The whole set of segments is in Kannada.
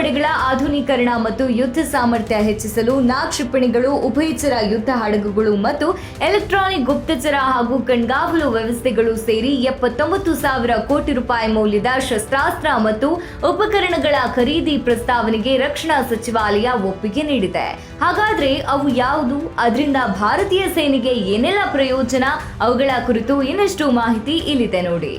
ನೌಕಾಪಡೆಗಳ ಆಧುನೀಕರಣ ಮತ್ತು ಯುದ್ಧ ಸಾಮರ್ಥ್ಯ ಹೆಚ್ಚಿಸಲು ನಾ ಕ್ಷಿಪಣಿಗಳು ಉಭಯಚರ ಯುದ್ಧ ಹಡಗುಗಳು ಮತ್ತು ಎಲೆಕ್ಟ್ರಾನಿಕ್ ಗುಪ್ತಚರ ಹಾಗೂ ಕಣ್ಗಾವಲು ವ್ಯವಸ್ಥೆಗಳು ಸೇರಿ ಎಪ್ಪತ್ತೊಂಬತ್ತು ಸಾವಿರ ಕೋಟಿ ರೂಪಾಯಿ ಮೌಲ್ಯದ ಶಸ್ತ್ರಾಸ್ತ್ರ ಮತ್ತು ಉಪಕರಣಗಳ ಖರೀದಿ ಪ್ರಸ್ತಾವನೆಗೆ ರಕ್ಷಣಾ ಸಚಿವಾಲಯ ಒಪ್ಪಿಗೆ ನೀಡಿದೆ. ಹಾಗಾದ್ರೆ ಅವು ಯಾವುದು? ಅದರಿಂದ ಭಾರತೀಯ ಸೇನೆಗೆ ಏನೆಲ್ಲ ಪ್ರಯೋಜನ? ಅವುಗಳ ಕುರಿತು ಇನ್ನಷ್ಟು ಮಾಹಿತಿ ಇಲ್ಲಿದೆ ನೋಡಿ.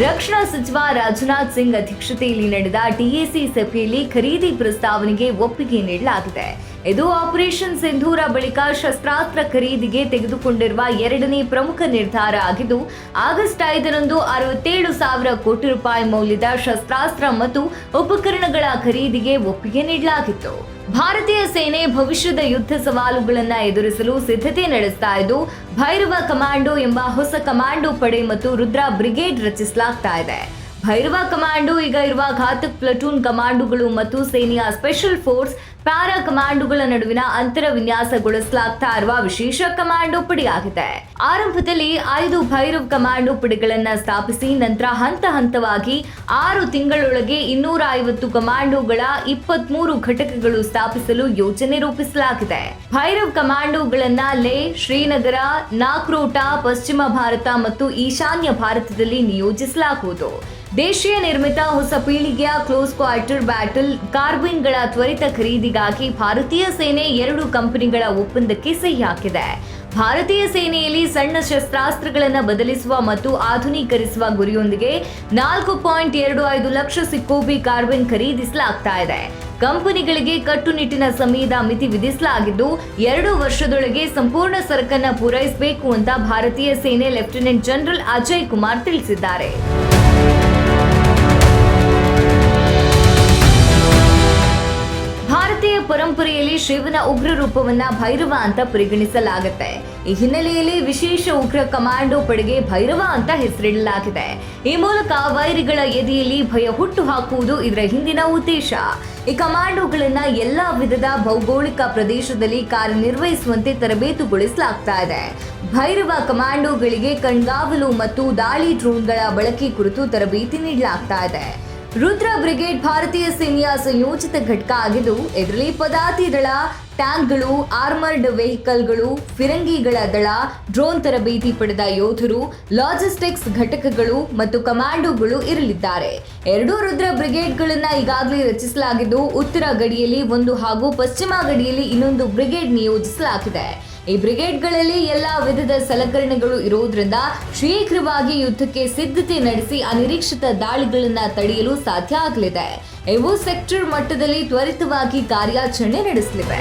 ರಕ್ಷಣಾ ಸಚಿವ ರಾಜನಾಥ್ ಸಿಂಗ್ ಅಧ್ಯಕ್ಷತೆಯಲ್ಲಿ ನಡೆದ ಟಿಎಸಿ ಸಭೆಯಲ್ಲಿ ಖರೀದಿ ಪ್ರಸ್ತಾವನೆಗೆ ಒಪ್ಪಿಗೆ ನೀಡಲಾಗಿದೆ. ಇದು ಆಪರೇಷನ್ ಸಿಂಧೂರ ಬಳಿಕ ಶಸ್ತ್ರಾಸ್ತ್ರ ಖರೀದಿಗೆ ತೆಗೆದುಕೊಂಡಿರುವ ಎರಡನೇ ಪ್ರಮುಖ ನಿರ್ಧಾರ ಆಗಿದ್ದು, ಆಗಸ್ಟ್ ಐದರಂದು ಅರವತ್ತೇಳು ಸಾವಿರ ಕೋಟಿ ರೂಪಾಯಿ ಮೌಲ್ಯದ ಶಸ್ತ್ರಾಸ್ತ್ರ ಮತ್ತು ಉಪಕರಣಗಳ ಖರೀದಿಗೆ ಒಪ್ಪಿಗೆ ನೀಡಲಾಗಿತ್ತು. ಭಾರತೀಯ ಸೇನೆ ಭವಿಷ್ಯದ ಯುದ್ಧ ಸವಾಲುಗಳನ್ನು ಎದುರಿಸಲು ಸಿದ್ಧತೆ ನಡೆಸ್ತಾ ಇದ್ದು, ಭೈರವ ಕಮಾಂಡೋ ಎಂಬ ಹೊಸ ಕಮಾಂಡೋ ಪಡೆ ಮತ್ತು ರುದ್ರ ಬ್ರಿಗೇಡ್ ರಚಿಸಲಾಗ್ತಾ ಇದೆ. ಭೈರವ ಕಮಾಂಡೋ ಈಗ ಇರುವ ಘಾತಕ್ ಪ್ಲಟೂನ್ ಕಮಾಂಡೋಗಳು ಮತ್ತು ಸೇನೆಯ ಸ್ಪೆಷಲ್ ಫೋರ್ಸ್ ಪ್ಯಾರಾ ಕಮಾಂಡುಗಳ ನಡುವಿನ ಅಂತರ ವಿನ್ಯಾಸಗೊಳಿಸಲಾಗ್ತಾ ಇರುವ ವಿಶೇಷ ಕಮಾಂಡೋ ಪಡೆಯಾಗಿದೆ. ಆರಂಭದಲ್ಲಿ ಐದು ಭೈರವ್ ಕಮಾಂಡೋ ಪಡೆಗಳನ್ನ ಸ್ಥಾಪಿಸಿ ನಂತರ ಹಂತ ಹಂತವಾಗಿ ಆರು ತಿಂಗಳೊಳಗೆ ಇನ್ನೂರ ಐವತ್ತು ಕಮಾಂಡೋಗಳ ಇಪ್ಪತ್ಮೂರು ಘಟಕಗಳು ಸ್ಥಾಪಿಸಲು ಯೋಜನೆ ರೂಪಿಸಲಾಗಿದೆ. ಭೈರವ್ ಕಮಾಂಡೋಗಳನ್ನ ಲೇ, ಶ್ರೀನಗರ ನಾಕ್ರೋಟಾ ಪಶ್ಚಿಮ ಭಾರತ ಮತ್ತು ಈಶಾನ್ಯ ಭಾರತದಲ್ಲಿ ನಿಯೋಜಿಸಲಾಗುವುದು. ದೇಶೀಯ ನಿರ್ಮಿತ ಹೊಸ ಪೀಳಿಗೆಯ ಕ್ಲೋಸ್ ಕ್ವಾರ್ಟರ್ ಬ್ಯಾಟಲ್ ಕಾರ್ಬಿನ್ಗಳ ತ್ವರಿತ ಖರೀದಿಗಾಗಿ ಭಾರತೀಯ ಸೇನೆ ಎರಡು ಕಂಪನಿಗಳ ಒಪ್ಪಂದಕ್ಕೆ ಸಹಿ ಹಾಕಿದೆ ಭಾರತೀಯ ಸೇನೆಯಲ್ಲಿ ಸಣ್ಣ ಶಸ್ತ್ರಾಸ್ತ್ರಗಳನ್ನು ಬದಲಿಸುವ ಮತ್ತು ಆಧುನೀಕರಿಸುವ ಗುರಿಯೊಂದಿಗೆ ನಾಲ್ಕು ಪಾಯಿಂಟ್ ಎರಡು ಐದು ಲಕ್ಷ ಸಿಕ್ಕೋಬಿ ಕಾರ್ಬನ್ ಖರೀದಿಸಲಾಗ್ತಾ ಇದೆ. ಕಂಪನಿಗಳಿಗೆ ಕಟ್ಟುನಿಟ್ಟಿನ ಸಮಯದ ಮಿತಿ ವಿಧಿಸಲಾಗಿದ್ದು, ಎರಡು ವರ್ಷದೊಳಗೆ ಸಂಪೂರ್ಣ ಸರಕನ್ನು ಪೂರೈಸಬೇಕು ಅಂತ ಭಾರತೀಯ ಸೇನೆ ಲೆಫ್ಟಿನೆಂಟ್ ಜನರಲ್ ಅಜಯ್ ಕುಮಾರ್ ತಿಳಿಸಿದ್ದಾರೆ. ಶಿವನ ಉಗ್ರ ರೂಪವನ್ನ ಭೈರವ ಅಂತ ಪರಿಗಣಿಸಲಾಗುತ್ತೆ. ಈ ಹಿನ್ನೆಲೆಯಲ್ಲಿ ವಿಶೇಷ ಉಗ್ರ ಕಮಾಂಡೋ ಪಡೆಗೆ ಭೈರವ ಅಂತ ಹೆಸರಿಡಲಾಗಿದೆ. ಈ ಮೂಲಕ ವೈರಿಗಳ ಎದೆಯಲ್ಲಿ ಭಯ ಹುಟ್ಟು ಹಾಕುವುದು ಇದರ ಹಿಂದಿನ ಉದ್ದೇಶ. ಈ ಕಮಾಂಡೋಗಳನ್ನ ಎಲ್ಲಾ ವಿಧದ ಭೌಗೋಳಿಕ ಪ್ರದೇಶದಲ್ಲಿ ಕಾರ್ಯನಿರ್ವಹಿಸುವಂತೆ ತರಬೇತುಗೊಳಿಸಲಾಗ್ತಾ ಇದೆ. ಭೈರವ ಕಮಾಂಡೋಗಳಿಗೆ ಕಣ್ಗಾವಲು ಮತ್ತು ದಾಳಿ ಡ್ರೋನ್ಗಳ ಬಳಕೆ ಕುರಿತು ತರಬೇತಿ ನೀಡಲಾಗ್ತಾ ಇದೆ. ರುದ್ರ ಬ್ರಿಗೇಡ್ ಭಾರತೀಯ ಸೇನೆಯ ಸಂಯೋಜಿತ ಘಟಕ ಆಗಿದ್ದು ಇದರಲ್ಲಿ ಪದಾತಿ ದಳ, ಟ್ಯಾಂಕ್ಗಳು, ಆರ್ಮರ್ಡ್ ವೆಹಿಕಲ್ಗಳು, ಫಿರಂಗಿಗಳ ದಳ, ಡ್ರೋನ್ ತರಬೇತಿ ಪಡೆದ ಯೋಧರು, ಲಾಜಿಸ್ಟಿಕ್ಸ್ ಘಟಕಗಳು ಮತ್ತು ಕಮಾಂಡೋಗಳು ಇರಲಿದ್ದಾರೆ. ಎರಡೂ ರುದ್ರ ಬ್ರಿಗೇಡ್ಗಳನ್ನು ಈಗಾಗಲೇ ರಚಿಸಲಾಗಿದ್ದು, ಉತ್ತರ ಗಡಿಯಲ್ಲಿ ಒಂದು ಹಾಗೂ ಪಶ್ಚಿಮ ಗಡಿಯಲ್ಲಿ ಇನ್ನೊಂದು ಬ್ರಿಗೇಡ್ ನಿಯೋಜಿಸಲಾಗಿದೆ. ಈ ಬ್ರಿಗೇಡ್ಗಳಲ್ಲಿ ಎಲ್ಲಾ ವಿಧದ ಸಲಕರಣೆಗಳು ಇರುವುದರಿಂದ ಶೀಘ್ರವಾಗಿ ಯುದ್ಧಕ್ಕೆ ಸಿದ್ಧತೆ ನಡೆಸಿ ಅನಿರೀಕ್ಷಿತ ದಾಳಿಗಳನ್ನ ತಡೆಯಲು ಸಾಧ್ಯ ಆಗಲಿದೆ. ಇವು ಸೆಕ್ಟರ್ ಮಟ್ಟದಲ್ಲಿ ತ್ವರಿತವಾಗಿ ಕಾರ್ಯಾಚರಣೆ ನಡೆಸಲಿವೆ.